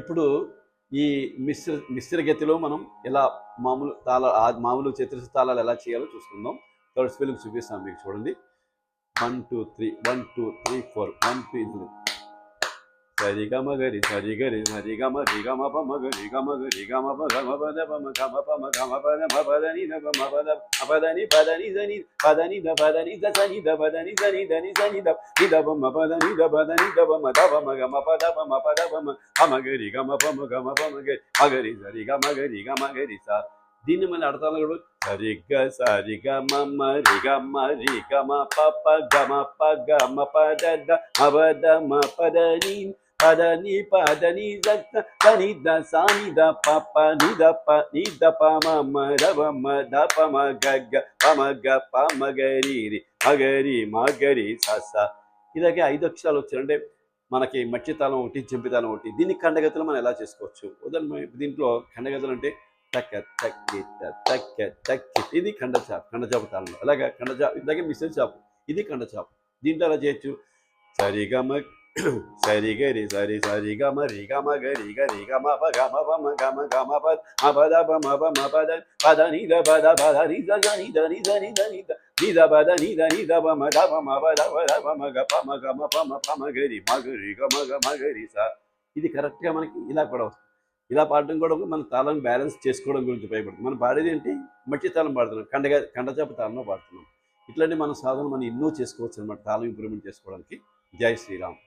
ఇప్పుడు ఈ మిశ్ర మిశ్ర గతిలో మనం ఎలా మామూలు తాళ మామూలు చతురస్ర తాళాలు ఎలా చేయాలో చూసుకుందాం. థర్డ్ స్పెల్లింగ్ చూపిస్తాను మీకు చూడండి. One two three one two three four one two ఇందులో సరి గమ గరి సరి గరి సరి గమ రి గమ పమ గరి గమ గరి గమ ప గమ పద పమ గమ పమ గమ పద మ పద ని ద పమ పద మ పద ని పద ని ద ని పద ని ద పద ని ద స ని ద పద ని ద ని ద ని స ని ద ని ద పమ పద ని ద పద ని ద పమ ద పమ గమ పద పమ పద పమ పమ గరి గమ పమ గమ పమ గరి మ గరి సరి గమ గరి గమ గరి స దీన్ని మళ్ళీ అడతాను కూడా సరిగ సరిగ మమ రి గమ రి గమ పప గమ ప గమ పద ద మపద మ పద ని పద ని పద ని ద ని ద సా ని ద ప ప ని ద ప ని ద ప మ మ ద ప మ ద ప మ గ గ ప మ గ ప మ గ రి రి మ గ రి రి స స. ఇలాగే ఐదు అక్షరాలు వచ్చారంటే మనకి మట్టి తాళం ఒకటి చెంపి ఒకటి. దీన్ని ఖండగతులు మనం ఎలా చేసుకోవచ్చు? ఉదాహరణ దీంట్లో ఖండగతులు అంటే తక్క తక్కి తక్క తక్కి ఇది ఖండచాప్ ఖండచాపు తాళంలో అలాగే ఖండచాప్ ఇలాగే మిశ్రమ చాపు. ఇది ఖండచాపు దీంట్లో ఎలా చేయొచ్చు? సరిగమ సరి గరి సరి సరి గమ రి గమ గరి గరి గమ ప గమ ప గమ గమ పద అపద మ ప పద పద ని ద పద పద ని ద గ ని ద ని ద ని ద ని ద ని ద పద ని ద ని ద ప పద పద ప గ పమ గమ గ పమ గరి మ గరి గమ గమ గరి స ఇది కరెక్ట్గా మనకి ఇలా కూడా వస్తుంది ఇలా పాడడం కూడా మన తాళం బ్యాలెన్స్ చేసుకోవడం గురించి ఉపయోగపడుతుంది మనం పాడేది ఏంటి మట్టి తాళం పాడుతున్నాం కండగా కండచేప తాళంలో పాడుతున్నాం ఇట్లాంటి మన సాధన మనం ఎన్నో చేసుకోవచ్చు అనమాట తాళం ఇంప్రూవ్మెంట్ చేసుకోవడానికి జై శ్రీరామ్